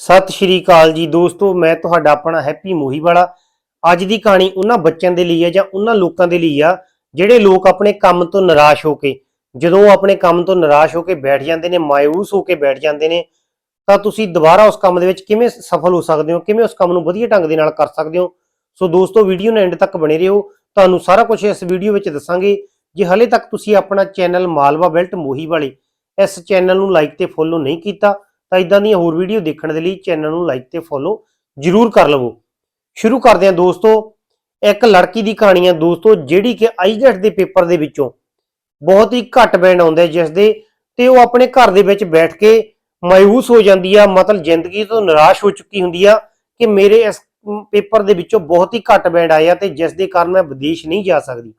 ਸਤਿ ਸ਼੍ਰੀ ਅਕਾਲ ਜੀ ਦੋਸਤੋ, ਮੈਂ ਤੁਹਾਡਾ ਆਪਣਾ ਹੈਪੀ ਮੋਹੀ ਵਾਲਾ ਅੱਜ ਦੀ ਕਹਾਣੀ ਉਹਨਾਂ ਬੱਚਿਆਂ ਦੇ ਲਈ ਹੈ ਜਾਂ ਉਹਨਾਂ ਲੋਕਾਂ ਦੇ ਲਈ ਆ, ਜਿਹੜੇ ਲੋਕ ਆਪਣੇ ਕੰਮ ਤੋਂ ਨਿਰਾਸ਼ ਹੋ ਕੇ, ਜਦੋਂ ਆਪਣੇ ਕੰਮ ਤੋਂ ਨਿਰਾਸ਼ ਹੋ ਕੇ ਬੈਠ ਜਾਂਦੇ ਨੇ ਮਾਇੂਸ ਹੋ ਕੇ ਬੈਠ ਜਾਂਦੇ ਨੇ, ਤਾਂ ਤੁਸੀਂ ਦੁਬਾਰਾ ਉਸ ਕੰਮ ਦੇ ਵਿੱਚ ਕਿਵੇਂ ਸਫਲ ਹੋ ਸਕਦੇ ਹੋ? ਕਿਵੇਂ ਉਸ ਕੰਮ ਨੂੰ ਵਧੀਆ ਢੰਗ ਦੇ ਨਾਲ ਕਰ ਸਕਦੇ ਹੋ? ਸੋ ਦੋਸਤੋ, ਵੀਡੀਓ ਨੂੰ ਐਂਡ ਤੱਕ ਬਣੇ ਰਹੋ। ਤੁਹਾਨੂੰ ਸਾਰਾ ਕੁਝ ਇਸ ਵੀਡੀਓ ਵਿੱਚ ਦੱਸਾਂਗੇ। ਜੇ ਹਲੇ ਤੱਕ ਤੁਸੀਂ ਆਪਣਾ ਚੈਨਲ ਮਾਲਵਾ ਬੈਲਟ ਮੋਹੀ ਵਾਲੇ ਇਸ ਚੈਨਲ ਨੂੰ ਲਾਈਕ ਤੇ ਫੋਲੋ ਨਹੀਂ ਕੀਤਾ ਤਾਂ ਇਦਾਂ ਦੀਆਂ ਹੋਰ ਵੀਡੀਓ ਦੇਖਣ ਦੇ ਲਈ ਚੈਨਲ ਨੂੰ ਲਾਈਕ ਤੇ ਫੋਲੋ ਜਰੂਰ ਕਰ ਲਵੋ। ਸ਼ੁਰੂ ਕਰਦੇ ਹਾਂ ਦੋਸਤੋ, ਇੱਕ ਲੜਕੀ ਦੀ ਕਹਾਣੀ ਹੈ ਦੋਸਤੋ, ਜਿਹੜੀ ਕਿ ਆਈਲੈਟ ਦੇ ਪੇਪਰ ਦੇ ਵਿੱਚੋਂ ਬਹੁਤ ਹੀ ਘੱਟ ਬੈਂਡ ਆਉਂਦੇ ਜਿਸ ਦੇ, ਤੇ ਉਹ ਆਪਣੇ ਘਰ ਦੇ ਵਿੱਚ ਬੈਠ ਕੇ ਮਾਇੂਸ ਹੋ ਜਾਂਦੀ ਆ, ਮਤਲਬ ਜ਼ਿੰਦਗੀ ਤੋਂ ਨਿਰਾਸ਼ ਹੋ ਚੁੱਕੀ ਹੁੰਦੀ ਆ ਕਿ ਮੇਰੇ ਇਸ ਪੇਪਰ ਦੇ ਵਿੱਚੋਂ ਬਹੁਤ ਹੀ ਘੱਟ ਬੈਂਡ ਆਇਆ ਤੇ ਜਿਸ ਦੇ ਕਾਰਨ ਮੈਂ ਵਿਦੇਸ਼ ਨਹੀਂ ਜਾ ਸਕਦੀ।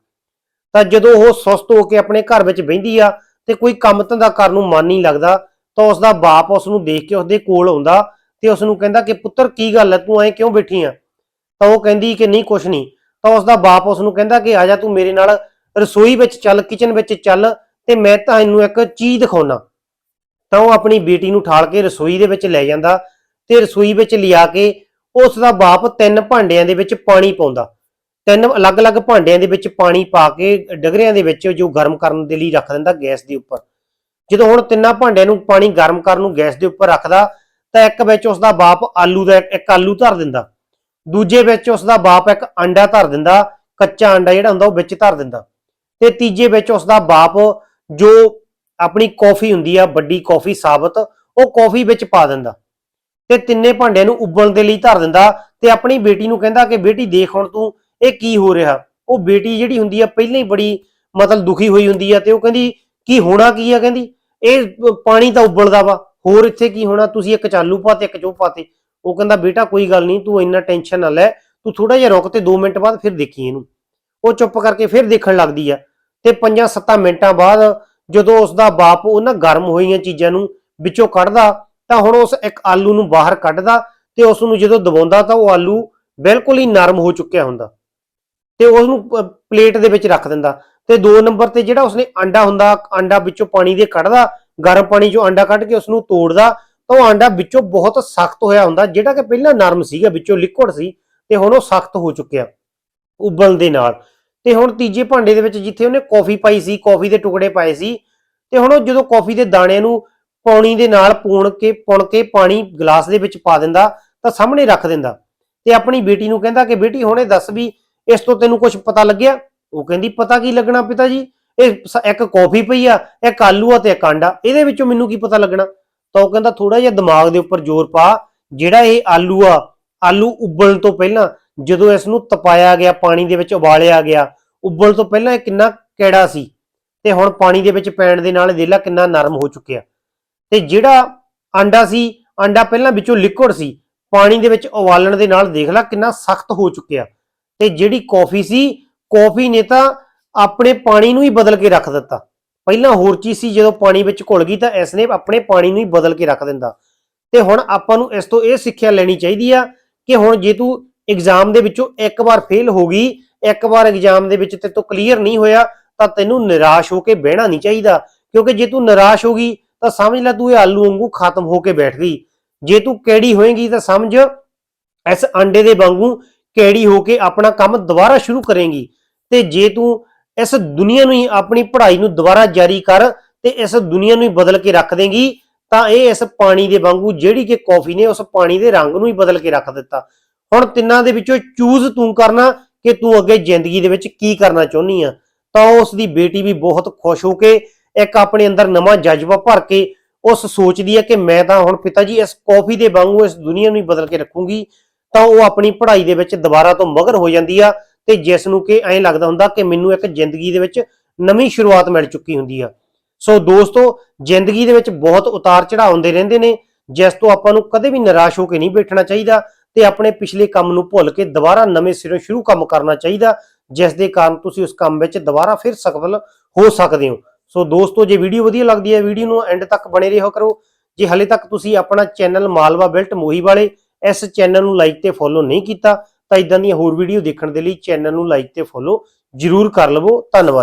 ਤਾਂ ਜਦੋਂ ਉਹ ਸੁਸਤ ਹੋ ਕੇ ਆਪਣੇ ਘਰ ਵਿੱਚ ਬਹਿੰਦੀ ਆ ਤੇ ਕੋਈ ਕੰਮ ਧੰਦਾ ਕਰਨ ਨੂੰ ਮਨ ਨਹੀਂ ਲੱਗਦਾ ਤਾਂ ਉਸ ਦਾ ਬਾਪ ਉਸ ਨੂੰ ਦੇਖ ਕੇ ਉਸਦੇ ਕੋਲ ਆਉਂਦਾ ਤੇ ਉਸ ਨੂੰ ਕਹਿੰਦਾ ਕਿ ਪੁੱਤਰ, ਕੀ ਗੱਲ ਹੈ? ਤੂੰ ਐ ਕਿਉਂ ਬੈਠੀ ਆ? ਤਾਂ ਉਹ ਕਹਿੰਦੀ ਕਿ ਨਹੀਂ, ਕੁਛ ਨਹੀਂ। ਤਾਂ ਉਸ ਦਾ ਬਾਪ ਉਸ ਨੂੰ ਕਹਿੰਦਾ ਕਿ ਆ ਜਾ ਤੂੰ ਮੇਰੇ ਨਾਲ ਰਸੋਈ ਵਿੱਚ ਚੱਲ, ਕਿਚਨ ਵਿੱਚ ਚੱਲ ਤੇ ਮੈਂ ਤੈਨੂੰ ਇੱਕ ਚੀਜ਼ ਦਿਖਾਉਣਾ ਤਾਂ ਉਹ ਆਪਣੀ ਬੇਟੀ ਨੂੰ ਠਾਲ ਕੇ ਰਸੋਈ ਦੇ ਵਿੱਚ ਲੈ ਜਾਂਦਾ ਤੇ ਰਸੋਈ ਵਿੱਚ ਲਿਆ ਕੇ ਉਸ ਦਾ ਬਾਪ ਤਿੰਨ ਭਾਂਡਿਆਂ ਦੇ ਵਿੱਚ ਪਾਣੀ ਪਾਉਂਦਾ। ਤਿੰਨ ਅਲੱਗ-ਅਲੱਗ ਭਾਂਡਿਆਂ ਦੇ ਵਿੱਚ ਪਾਣੀ ਪਾ ਕੇ ਡਗਰਿਆਂ ਦੇ ਵਿੱਚ ਜੋ ਗਰਮ ਕਰਨ ਦੇ ਲਈ ਰੱਖ ਦਿੰਦਾ ਗੈਸ ਦੇ ਉੱਪਰ। ਜਦੋਂ ਹੁਣ ਤਿੰਨਾਂ ਭਾਂਡਿਆਂ ਨੂੰ ਪਾਣੀ ਗਰਮ ਕਰਨ ਨੂੰ ਗੈਸ ਦੇ ਉੱਪਰ ਰੱਖਦਾ, ਤਾਂ ਇੱਕ ਵਿੱਚ ਉਸ ਦਾ ਬਾਪ ਆਲੂ ਦਾ ਇੱਕ ਆਲੂ ਧਰ ਦਿੰਦਾ। ਦੂਜੇ ਵਿੱਚ ਉਸ ਦਾ ਬਾਪ ਇੱਕ ਅੰਡਾ ਧਰ ਦਿੰਦਾ, ਕੱਚਾ ਅੰਡਾ ਜਿਹੜਾ ਹੁੰਦਾ ਉਹ ਵਿੱਚ ਧਰ ਦਿੰਦਾ। ਤੇ ਤੀਜੇ ਵਿੱਚ ਉਸ ਦਾ ਬਾਪ ਜੋ ਆਪਣੀ ਕੌਫੀ ਹੁੰਦੀ ਆ, ਵੱਡੀ ਕੌਫੀ ਸਾਬਤ, ਉਹ ਕੌਫੀ ਵਿੱਚ ਪਾ ਦਿੰਦਾ। ਤੇ ਤਿੰਨੇ ਭਾਂਡਿਆਂ ਨੂੰ ਉਬਲਣ ਦੇ ਲਈ ਧਰ ਦਿੰਦਾ ਤੇ ਆਪਣੀ ਬੇਟੀ ਨੂੰ ਕਹਿੰਦਾ ਕਿ ਬੇਟੀ ਦੇਖ ਹੁਣ ਤੂੰ, ਇਹ ਕੀ ਹੋ ਰਿਹਾ? ਉਹ ਬੇਟੀ ਜਿਹੜੀ ਹੁੰਦੀ ਆ, ਪਹਿਲਾਂ ਹੀ ਬੜੀ ਮਤਲਬ ਦੁਖੀ ਹੋਈ ਹੁੰਦੀ ਆ ਤੇ ਉਹ ਕਹਿੰਦੀ, ਕੀ ਹੋਣਾ ਕੀ ਆ? ਕਹਿੰਦੀ। ਇਹ ਪਾਣੀ ਤਾਂ ਉਬਲਦਾ ਵਾ। ਹੋਰ ਇੱਥੇ ਕੀ ਹੋਣਾ? ਤੁਸੀਂ ਇੱਕ ਚਾਲੂ ਪਾ ਇੱਕ ਚੋ ਪਾਤੇ। ਉਹ ਕਹਿੰਦਾ, ਬੇਟਾ, ਕੋਈ ਗੱਲ ਨਹੀਂ, ਤੂੰ ਇੰਨਾ ਟੈਨਸ਼ਨ ਨਾ ਲੈ। ਤੂੰ ਥੋੜਾ ਜਿਹਾ ਰੁਕ ਤੇ 2 ਮਿੰਟ ਬਾਅਦ ਫਿਰ ਦੇਖੀ ਇਹਨੂੰ। ਉਹ ਚੁੱਪ ਕਰਕੇ ਫਿਰ ਦੇਖਣ ਲੱਗਦੀ ਆ। ਤੇ 5-7 ਮਿੰਟਾਂ ਬਾਅਦ ਜਦੋਂ ਉਸ ਦਾ ਬਾਪ ਉਹਨਾਂ ਗਰਮ ਹੋਈਆਂ ਚੀਜ਼ਾਂ ਨੂੰ ਵਿੱਚੋਂ ਕੱਢਦਾ, ਤਾਂ ਹੁਣ ਉਸ ਇੱਕ ਆਲੂ ਨੂੰ ਬਾਹਰ ਕੱਢਦਾ ਤੇ ਉਸ ਨੂੰ ਜਦੋਂ ਦਬਾਉਂਦਾ ਤਾਂ ਉਹ ਆਲੂ ਬਿਲਕੁਲ ਹੀ ਨਰਮ ਹੋ ਚੁੱਕਿਆ ਹੁੰਦਾ। ਤੇ ਉਸ ਨੂੰ ਪਲੇਟ ਦੇ ਵਿੱਚ ਰੱਖ ਦਿੰਦਾ। ਤੇ 2 ਨੰਬਰ ਤੇ ਜਿਹੜਾ ਉਸਨੇ ਆਂਡਾ ਹੁੰਦਾ ਆਂਡਾ ਵਿੱਚੋਂ ਪਾਣੀ ਦੇ ਕੱਢਦਾ, ਗਰਮ ਪਾਣੀ ਚੋਂ ਆਂਡਾ ਕੱਢ ਕੇ ਉਸ ਨੂੰ ਤੋੜਦਾ, ਤਾਂ ਉਹ ਆਂਡਾ ਵਿੱਚੋਂ ਬਹੁਤ ਸਖਤ ਹੋਇਆ ਹੁੰਦਾ, ਜਿਹੜਾ ਕਿ ਪਹਿਲਾਂ ਨਰਮ ਸੀਗਾ, ਵਿੱਚੋਂ ਲਿਕੁਇਡ ਸੀ, ਤੇ ਹੁਣ ਉਹ ਸਖਤ ਹੋ ਚੁੱਕਿਆ ਉਬਲ ਦੇ ਨਾਲ। ਤੇ ਹੁਣ ਤੀਜੇ ਭਾਂਡੇ ਦੇ ਵਿੱਚ ਜਿੱਥੇ ਉਹਨੇ ਕੌਫੀ ਪਾਈ ਸੀ ਕੌਫੀ ਦੇ ਟੁਕੜੇ ਪਾਏ ਸੀ, ਤੇ ਹੁਣ ਉਹ ਜਦੋਂ ਕੌਫੀ ਦੇ ਦਾਣਿਆਂ ਨੂੰ ਪੌਣੀ ਦੇ ਨਾਲ ਪੂਣ ਕੇ, ਪੁਣ ਕੇ ਪਾਣੀ ਗਲਾਸ ਦੇ ਵਿੱਚ ਪਾ ਦਿੰਦਾ, ਤਾਂ ਸਾਹਮਣੇ ਰੱਖ ਦਿੰਦਾ। ਤੇ ਆਪਣੀ ਬੇਟੀ ਨੂੰ ਕਹਿੰਦਾ ਕਿ ਬੇਟੀ ਹੁਣੇ ਦੱਸ ਵੀ, ਇਸ ਤੋਂ ਤੈਨੂੰ ਕੁਝ ਪਤਾ ਲੱਗਿਆ? ਉਹ ਕਹਿੰਦੀ, ਪਤਾ ਕੀ ਲੱਗਣਾ ਪਿਤਾ ਜੀ? ਇਹ ਸ- ਇੱਕ ਕੌਫੀ ਪਈ ਆ, ਇੱਕ ਆਲੂ ਆ ਤੇ ਇੱਕ ਆਂਡਾ ਇਹਦੇ ਵਿੱਚੋਂ ਮੈਨੂੰ ਕੀ ਪਤਾ ਲੱਗਣਾ? ਤਾਂ ਉਹ ਕਹਿੰਦਾ ਥੋੜਾ ਜਿਹਾ ਦਿਮਾਗ ਦੇ ਉੱਪਰ ਜ਼ੋਰ ਪਾ। ਜਿਹੜਾ ਇਹ ਆਲੂ ਆ, ਆਲੂ ਉਬਲਣ ਤੋਂ ਪਹਿਲਾਂ ਜਦੋਂ ਇਸ ਨੂੰ ਤਪਾਇਆ ਗਿਆ, ਪਾਣੀ ਦੇ ਵਿੱਚ ਉਬਾਲਿਆ ਗਿਆ ਉਬਲ ਤੋਂ ਪਹਿਲਾਂ ਇਹ ਕਿੰਨਾ ਕਿਹੜਾ ਸੀ? ਤੇ ਹੁਣ ਪਾਣੀ ਦੇ ਵਿੱਚ ਪੈਣ ਦੇ ਨਾਲ ਦੇਲਾ ਕਿੰਨਾ ਨਰਮ ਹੋ ਚੁੱਕਿਆ। ਤੇ ਜਿਹੜਾ ਆਂਡਾ ਸੀ ਆਂਡਾ ਪਹਿਲਾਂ ਵਿੱਚੋਂ ਲਿਕੁਇਡ ਸੀ, ਪਾਣੀ ਦੇ ਵਿੱਚ ਉਬਾਲਣ ਦੇ ਨਾਲ ਦੇਖ ਲੈ ਕਿੰਨਾ ਸਖਤ ਹੋ ਚੁੱਕਿਆ। ਤੇ ਜਿਹੜੀ ਕੌਫੀ ਸੀ ਕੌਫੀ ਨੇ ਤਾਂ ਆਪਣੇ ਪਾਣੀ ਨੂੰ ਹੀ ਬਦਲ ਕੇ ਰੱਖ ਦਿੱਤਾ। ਪਹਿਲਾਂ ਹੋਰ ਚੀਜ਼ ਸੀ, ਜਦੋਂ ਪਾਣੀ ਵਿੱਚ ਘੁਲ ਗਈ ਤਾਂ ਇਸ ਨੇ ਆਪਣੇ ਪਾਣੀ ਨੂੰ ਹੀ ਬਦਲ ਕੇ ਰੱਖ ਦਿੰਦਾ। ਤੇ ਹੁਣ ਆਪਾਂ ਨੂੰ ਇਸ ਤੋਂ ਇਹ ਸਿੱਖਿਆ ਲੈਣੀ ਚਾਹੀਦੀ ਆ ਕਿ ਹੁਣ ਜੇ ਤੂੰ ਐਗਜ਼ਾਮ ਦੇ ਵਿੱਚੋਂ ਇੱਕ ਵਾਰ ਫੇਲ ਹੋ ਗਈ, ਇੱਕ ਵਾਰ ਐਗਜ਼ਾਮ ਦੇ ਵਿੱਚ ਤੇ ਤੋਂ ਕਲੀਅਰ ਨਹੀਂ ਹੋਇਆ, ਤਾਂ ਤੈਨੂੰ ਨਿਰਾਸ਼ ਹੋ ਕੇ ਬਹਿਣਾ ਨਹੀਂ ਚਾਹੀਦਾ। ਕਿਉਂਕਿ ਜੇ ਤੂੰ ਨਿਰਾਸ਼ ਹੋ ਗਈ, ਤਾਂ ਸਮਝ ਲੈ ਤੂੰ ਇਹ ਆਲੂ ਵਾਂਗੂ ਖਤਮ ਹੋ ਕੇ ਬੈਠ ਗਈ। ਜੇ ਤੂੰ ਕਿਹੜੀ ਹੋਏਗੀ ਤਾਂ ਸਮਝ, ਇਸ ਅੰਡੇ ਦੇ ਵਾਂਗੂ ਕਿਹੜੀ ਹੋ ਕੇ ਆਪਣਾ ਕੰਮ ਦੁਬਾਰਾ ਸ਼ੁਰੂ ਕਰੇਂਗੀ। ਤੇ ਜੇ ਤੂੰ ਇਸ ਦੁਨੀਆ ਨੂੰ ਹੀ ਆਪਣੀ ਪੜ੍ਹਾਈ ਨੂੰ ਦੁਬਾਰਾ ਜਾਰੀ ਕਰ ਤੇ ਇਸ ਦੁਨੀਆ ਨੂੰ ਹੀ ਬਦਲ ਕੇ ਰੱਖ ਦੇਂਗੀ, ਤਾਂ ਇਹ ਇਸ ਪਾਣੀ ਦੇ ਵਾਂਗੂ ਜਿਹੜੀ ਕਿ ਕੌਫੀ ਨੇ ਉਸ ਪਾਣੀ ਦੇ ਰੰਗ ਨੂੰ ਹੀ ਬਦਲ ਕੇ ਰੱਖ ਦਿੱਤਾ। ਹੁਣ ਤਿੰਨਾਂ ਦੇ ਵਿੱਚੋਂ ਚੂਜ਼ ਤੂੰ ਕਰਨਾ ਕਿ ਤੂੰ ਅੱਗੇ ਜ਼ਿੰਦਗੀ ਦੇ ਵਿੱਚ ਕੀ ਕਰਨਾ ਚਾਹੁੰਦੀ ਆ। ਤਾਂ ਉਸ ਦੀ ਬੇਟੀ ਵੀ ਬਹੁਤ ਖੁਸ਼ ਹੋ ਕੇ ਇੱਕ ਆਪਣੇ ਅੰਦਰ ਨਵਾਂ ਜਜ਼ਬਾ ਭਰ ਕੇ ਉਸ ਸੋਚਦੀ ਹੈ ਕਿ ਮੈਂ ਤਾਂ ਹੁਣ ਪਿਤਾ ਜੀ ਇਸ ਕੌਫੀ ਦੇ ਵਾਂਗੂ ਇਸ ਦੁਨੀਆ ਨੂੰ ਹੀ ਬਦਲ ਕੇ ਰੱਖੂੰਗੀ। ਤਾਂ ਉਹ ਆਪਣੀ ਪੜ੍ਹਾਈ ਦੇ ਵਿੱਚ ਦੁਬਾਰਾ ਤੋਂ ਮਗਰ ਹੋ ਜਾਂਦੀ ਆ ਤੇ ਜਿਸ ਨੂੰ ਕਿ ਐਂ ਲੱਗਦਾ ਹੁੰਦਾ ਕਿ ਮੈਨੂੰ ਇੱਕ ਜ਼ਿੰਦਗੀ ਦੇ ਵਿੱਚ ਨਵੀਂ ਸ਼ੁਰੂਆਤ ਮਿਲ ਚੁੱਕੀ ਹੁੰਦੀ ਆ। ਸੋ ਦੋਸਤੋ, ਜ਼ਿੰਦਗੀ ਦੇ ਵਿੱਚ ਬਹੁਤ ਉਤਾਰ ਚੜਾਅ ਹੁੰਦੇ ਰਹਿੰਦੇ ਨੇ, ਜਿਸ ਤੋਂ ਆਪਾਂ ਨੂੰ ਕਦੇ ਵੀ ਨਿਰਾਸ਼ ਹੋ ਕੇ ਨਹੀਂ ਬੈਠਣਾ ਚਾਹੀਦਾ ਤੇ ਆਪਣੇ ਪਿਛਲੇ ਕੰਮ ਨੂੰ ਭੁੱਲ ਕੇ ਦੁਬਾਰਾ ਨਵੇਂ ਸਿਰੋਂ ਸ਼ੁਰੂ ਕੰਮ ਕਰਨਾ ਚਾਹੀਦਾ, ਜਿਸ ਦੇ ਕਾਰਨ ਤੁਸੀਂ ਉਸ ਕੰਮ ਵਿੱਚ ਦੁਬਾਰਾ ਫਿਰ ਸਫਲ ਹੋ ਸਕਦੇ ਹੋ। ਸੋ ਦੋਸਤੋ, ਜੇ ਵੀਡੀਓ ਵਧੀਆ ਲੱਗਦੀ ਹੈ, ਵੀਡੀਓ ਨੂੰ ਐਂਡ ਤੱਕ ਬਣੇ ਰਹੋ ਕਰੋ। ਜੇ ਹਲੇ ਤੱਕ ਤੁਸੀਂ ਆਪਣਾ ਚੈਨਲ ਮਾਲਵਾ ਬਿਲਟ ਮੋਹੀ ਵਾਲੇ ਇਸ ਚੈਨਲ ਨੂੰ ਲਾਈਕ ਤੇ ਫੋਲੋ ਨਹੀਂ ਕੀਤਾ, ਤਾਂ ਇਦਾਂ ਦੀਆਂ ਹੋਰ ਵੀਡੀਓ ਦੇਖਣ ਦੇ ਲਈ ਚੈਨਲ ਨੂੰ ਲਾਈਕ ਤੇ ਫੋਲੋ ਜਰੂਰ ਕਰ ਲਵੋ। ਧੰਨਵਾਦ।